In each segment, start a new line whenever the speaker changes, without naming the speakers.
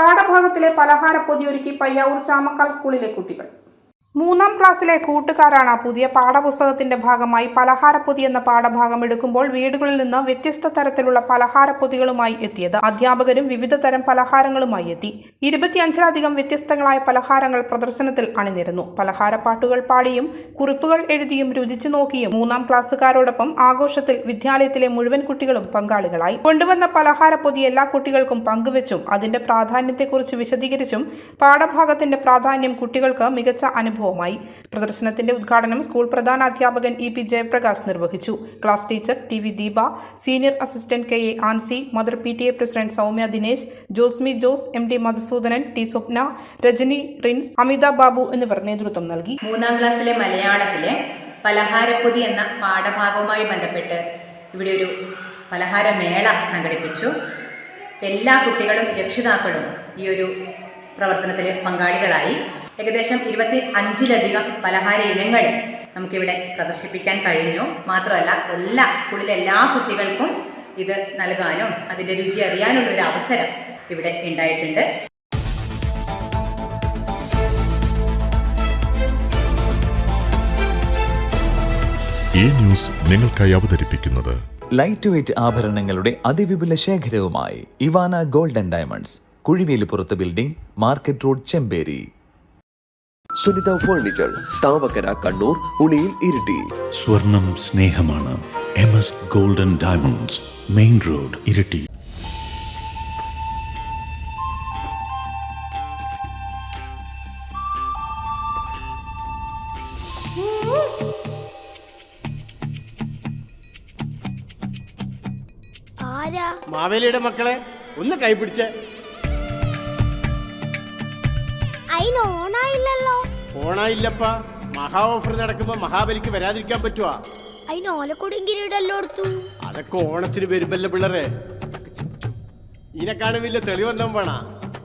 പാഠഭാഗത്തിലെ പലഹാരപ്പൊതി ഒരുക്കി പയ്യാവൂർ ചാമക്കാൽ സ്കൂളിലെ കുട്ടികൾ മൂന്നാം ക്ലാസ്സിലെ കൂട്ടുകാരാണ് പുതിയ പാഠപുസ്തകത്തിന്റെ ഭാഗമായി പലഹാരപ്പൊതി എന്ന പാഠഭാഗം എടുക്കുമ്പോൾ വീടുകളിൽ നിന്ന് വ്യത്യസ്ത തരത്തിലുള്ള പലഹാരപ്പൊതികളുമായി എത്തിയത്. അധ്യാപകരും വിവിധ തരം പലഹാരങ്ങളുമായി എത്തി. ഇരുപത്തിയഞ്ചിലധികം വ്യത്യസ്തങ്ങളായ പലഹാരങ്ങൾ പ്രദർശനത്തിൽ അണിനിരന്നു. പലഹാരപ്പാട്ടുകൾ പാടിയും കുറിപ്പുകൾ എഴുതിയും രുചിച്ചു നോക്കിയും മൂന്നാം ക്ലാസ്സുകാരോടൊപ്പം ആഘോഷത്തിൽ വിദ്യാലയത്തിലെ മുഴുവൻ കുട്ടികളും പങ്കാളികളായി. കൊണ്ടുവന്ന പലഹാരപ്പൊതി എല്ലാ കുട്ടികൾക്കും പങ്കുവച്ചും അതിന്റെ പ്രാധാന്യത്തെക്കുറിച്ച് വിശദീകരിച്ചും പാഠഭാഗത്തിന്റെ പ്രാധാന്യം കുട്ടികൾക്ക് മികച്ച അനുഭവമായി. പ്രദർശനത്തിന്റെ ഉദ്ഘാടനം സ്കൂൾ പ്രധാന അധ്യാപകൻ ഇ പി ജയപ്രകാശ് നിർവഹിച്ചു. Class teacher T V Deepa senior assistant K A Ancy mother P T A president Soumya Dinesh Josmi Jose M D Madhusoodanan T Swapna Rajani Rins Amitha Babu എന്നിവർ നേതൃത്വം നൽകി.
മൂന്നാം ക്ലാസ്സിലെ മലയാളത്തിലെ പലഹാരപ്പൊതി എന്ന പാഠഭാഗവുമായി ബന്ധപ്പെട്ട് ഇവിടെ ഒരു പലഹാരമേള സംഘടിപ്പിച്ചു. എല്ലാ കുട്ടികളും രക്ഷിതാക്കളും ഈ ഒരു പ്രവർത്തനത്തിൽ പങ്കാളികളായി. ഏകദേശം ഇരുപത്തി അഞ്ചിലധികം പലഹാര ഇനങ്ങൾ നമുക്കിവിടെ പ്രദർശിപ്പിക്കാൻ കഴിഞ്ഞു. മാത്രമല്ല എല്ലാ സ്കൂളിലെ എല്ലാ കുട്ടികൾക്കും ഇത് നൽകാനും അതിന്റെ രുചി അറിയാനുള്ള ഒരു അവസരം ഇവിടെ ഉണ്ടായിട്ടുണ്ട്.
ഈ ന്യൂസ് നിങ്ങൾക്കായി അവതരിപ്പിക്കുന്നത്
ലൈറ്റ് വെയ്റ്റ് ആഭരണങ്ങളുടെ അതിവിപുല ശേഖരവുമായി Ivana golden diamonds കുഴിവേലിപ്പുറത്ത് building market road Chemperi.
Sunitha furniture Thavakkara Kannur Uliyil Iritty.
സ്വർണം സ്നേഹമാണ്. M S golden diamonds main road Iritty.
ആരാ?
മാവേലിയുടെ മക്കളെ ഒന്ന് കൈപിടിച്ച്
ഐ ഓണായില്ലല്ലോ
ഓണായില്ലപ്പ. മഹാ ഓഫർ നടക്കുമ്പോ മഹാബലിക്ക് വരാതിരിക്കാൻ പറ്റുവാ.
അതിന് ഓലക്കൊടിയും കിരീടല്ലോ എടുത്തു
അതൊക്കെ ഓണത്തിന് വരുമ്പല്ലേ പിള്ളേരെ. ഇതിനെ വലിയ തെളിവെന്താ വേണ.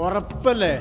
ഉറപ്പല്ലേ?